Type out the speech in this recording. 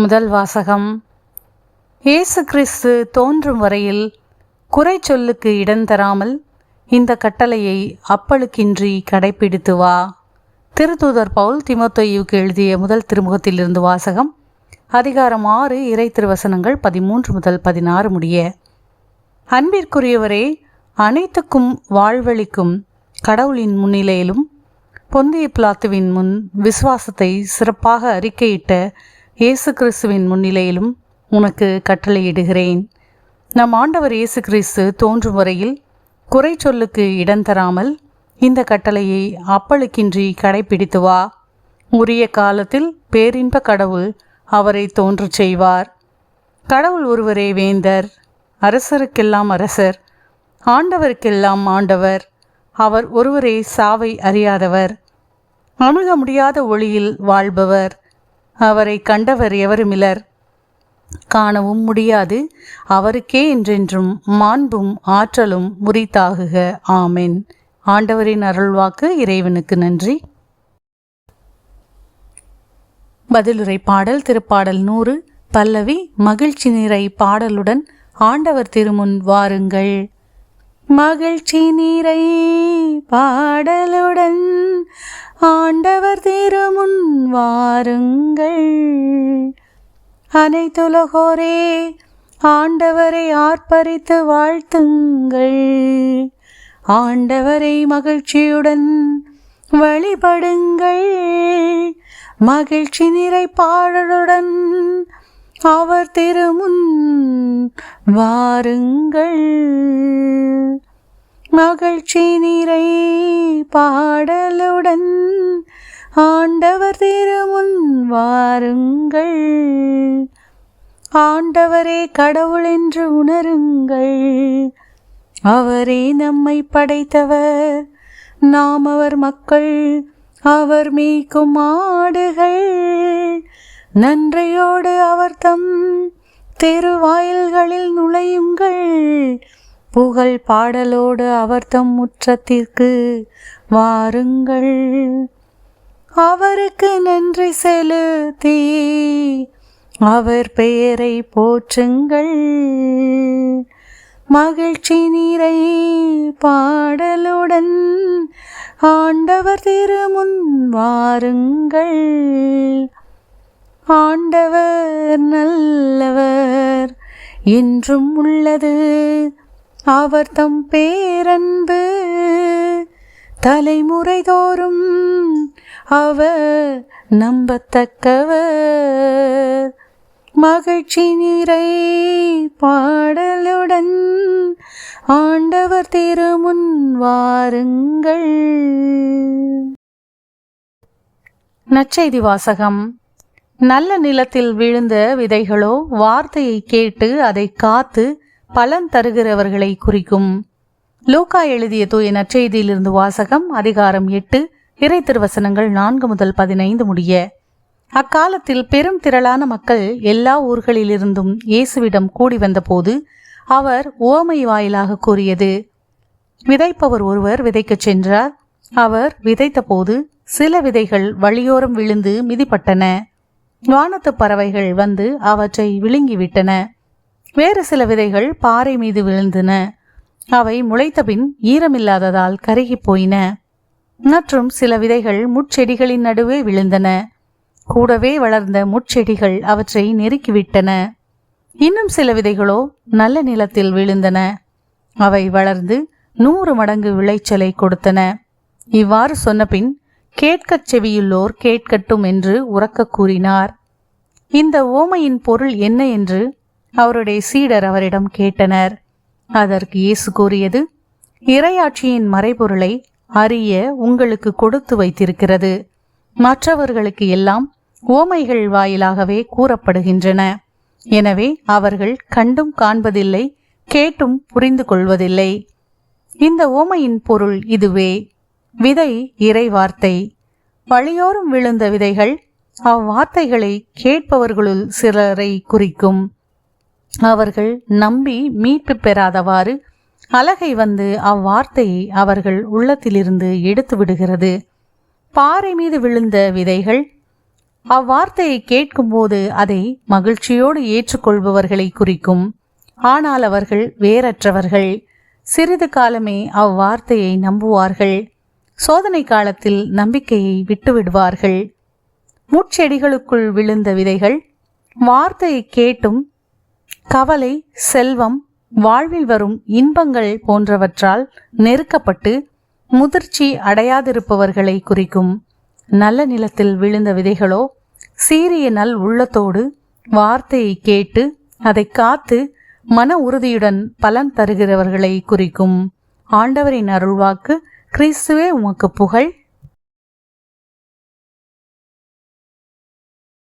முதல் வாசகம். இயேசு கிறிஸ்து தோன்றும் வரையில் குறை சொல்லுக்கு இடம் தராமல் இந்த கட்டளையை அப்பழுக்கின்றி கடைப்பிடித்து வா. திருத்தூதர் பவுல் திமோத்தேயுவுக்கு எழுதிய முதல் திருமுகத்திலிருந்து வாசகம் அதிகாரம் ஆறு இறை திருவசனங்கள் பதிமூன்று முதல் பதினாறு முடிய. அன்பிற்குரியவரே அனைத்துக்கும் வாழ்வழிக்கும் கடவுளின் முன்னிலையிலும் பொந்திய பிளாத்துவின் முன் விசுவாசத்தை சிறப்பாக அறிக்கையிட்ட இயேசு கிறிஸ்துவின் முன்னிலையிலும் உனக்கு கட்டளையிடுகிறேன். நம் ஆண்டவர் இயேசு கிறிஸ்து தோன்றும் வரையில் குறை சொல்லுக்கு இடம் தராமல் இந்த கட்டளையை அப்பழுக்கின்றி கடைபிடித்து வா. உரிய காலத்தில் பேரின்ப கடவுள் அவரை தோன்றச் செய்வார். கடவுள் ஒருவரே வேந்தர் அரசருக்கெல்லாம் அரசர் ஆண்டவருக்கெல்லாம் ஆண்டவர் அவர் ஒருவரே சாவை அறியாதவர் அணுக முடியாத ஒளியில் வாழ்பவர். அவரை கண்டவர் எவருமிலர்? காணவும் முடியாது. அவருக்கே என்றென்றும் மாண்பும் ஆற்றலும் முறித்தாகுக. ஆமென். ஆண்டவரின் அருள்வாக்கு இறைவனுக்கு நன்றி. பதிலுரை பாடல் திருப்பாடல் நூறு. பல்லவி மகிழ்ச்சி நிறை பாடலுடன் ஆண்டவர் திருமுன் வாருங்கள். மகிழ்ச்சி நிறை பாடலுடன் ஆண்டவர் திருமுன் வாருங்கள். அனைத்துலகோரே ஆண்டவரை ஆர்ப்பரித்து வாழ்த்துங்கள். ஆண்டவரை மகிழ்ச்சியுடன் வழிபடுங்கள். மகிழ்ச்சி நிறை பாடலுடன் அவர் திருமுன் வாருங்கள். மகிழ்ச்சி நிறை பாடலுடன் ஆண்டவர் திருமுன் வாருங்கள். ஆண்டவரே கடவுள் என்று உணருங்கள். அவரே நம்மை படைத்தவர். நாம் அவர் மக்கள் அவர் மீக்கும் ஆடுகள். நன்றியோடு அவர் தம் தெருவாயில்களில் நுழையுங்கள். புகழ் பாடலோடு அவர் தம் முற்றத்திற்கு வாருங்கள். அவருக்கு நன்றி செலுத்தி அவர் பெயரை போற்றுங்கள். மகிழ்ச்சி நீரை பாடலுடன் ஆண்டவர் திருமுன் வாருங்கள். ஆண்டவர் நல்லவர் என்றும் உள்ளது. அவர் தம் பேரன்பு. தலைமுறை தோறும் அவர் நம்பத்தக்கவர். மகிழ்ச்சி நிறை பாடலுடன் ஆண்டவர் திருமுன் வாருங்கள். நச்செய்தி வாசகம். நல்ல நிலத்தில் விழுந்த விதைகளோ வார்த்தையை கேட்டு அதை காத்து பலன் தருகிறவர்களை குறிக்கும். லூக்கா எழுதிய தூய நற்செய்தியிலிருந்து வாசகம் அதிகாரம் எட்டு இறை திருவசனங்கள் நான்கு முதல் பதினைந்து முடிய. அக்காலத்தில் பெரும் திரளான மக்கள் எல்லா ஊர்களிலிருந்தும் இயேசுவிடம் கூடி வந்தபோது அவர் ஓமை வாயிலாக கூறியது. விதைப்பவர் ஒருவர் விதைக்கச் சென்றார். அவர் விதைத்தபோது சில விதைகள் வழியோரம் விழுந்து மிதிப்பட்டன. வானத்து பறவைகள் வந்து அவற்றை விழுங்கிவிட்டன. வேறு சில விதைகள் பாறை மீது விழுந்தன. அவை முளைத்தபின் ஈரமில்லாததால் கருகிப் போயின. மற்றும் சில விதைகள் முட்செடிகளின் நடுவே விழுந்தன. கூடவே வளர்ந்த முட்செடிகள் அவற்றை நெருக்கிவிட்டன. இன்னும் சில விதைகளோ நல்ல நிலத்தில் விழுந்தன. அவை வளர்ந்து நூறு மடங்கு விளைச்சலை கொடுத்தன. இவ்வாறு சொன்னபின் கேட்கச் செவியுள்ளோர் கேட்கட்டும் என்று உறக்கக் கூறினார். இந்த ஓமையின் பொருள் என்ன என்று அவருடைய சீடர் அவரிடம் கேட்டனர். அதற்கு இயேசு கூறியது இரையாட்சியின் மறைபொருளை அறிய உங்களுக்கு கொடுத்து வைத்திருக்கிறது. மற்றவர்களுக்கு எல்லாம் ஓமைகள் வாயிலாகவே கூறப்படுகின்றன. எனவே அவர்கள் கண்டும் காண்பதில்லை கேட்டும் புரிந்து கொள்வதில்லை. இந்த ஓமையின் பொருள் இதுவே. விதை இறை வார்த்தை வழியோரம் விழுந்த விதைகள் அவ்வார்த்தைகளை கேட்பவர்களுள் சிலரை குறிக்கும். அவர்கள் நம்பி மீட்பு பெறாதவாறு அலகை வந்து அவ்வார்த்தையை அவர்கள் உள்ளத்திலிருந்து எடுத்து விடுகிறது. பாறை மீது விழுந்த விதைகள் அவ்வார்த்தையை கேட்கும்போது அதை மகிழ்ச்சியோடு ஏற்றுக்கொள்பவர்களை குறிக்கும். ஆனால் அவர்கள் வேறற்றவர்கள். சிறிது காலமே அவ்வார்த்தையை நம்புவார்கள். சோதனை காலத்தில் நம்பிக்கையை விட்டுவிடுவார்கள். முட்செடிகளுக்குள் விழுந்த விதைகள் வார்த்தையை கேட்டும் கவலை செல்வம் வாழ்வில் வரும் இன்பங்கள் போன்றவற்றால் நெருக்கப்பட்டு முதிர்ச்சி அடையாதிருப்பவர்களை குறிக்கும் நல்ல நிலத்தில் விழுந்த விதைகளோ சீரிய நல் உள்ளத்தோடு வார்த்தையை கேட்டு அதை காத்து மன உறுதியுடன் பலன் தருகிறவர்களை குறிக்கும். ஆண்டவரின் அருள்வாக்கு கிறிஸ்துவே உமக்கு புகழ்.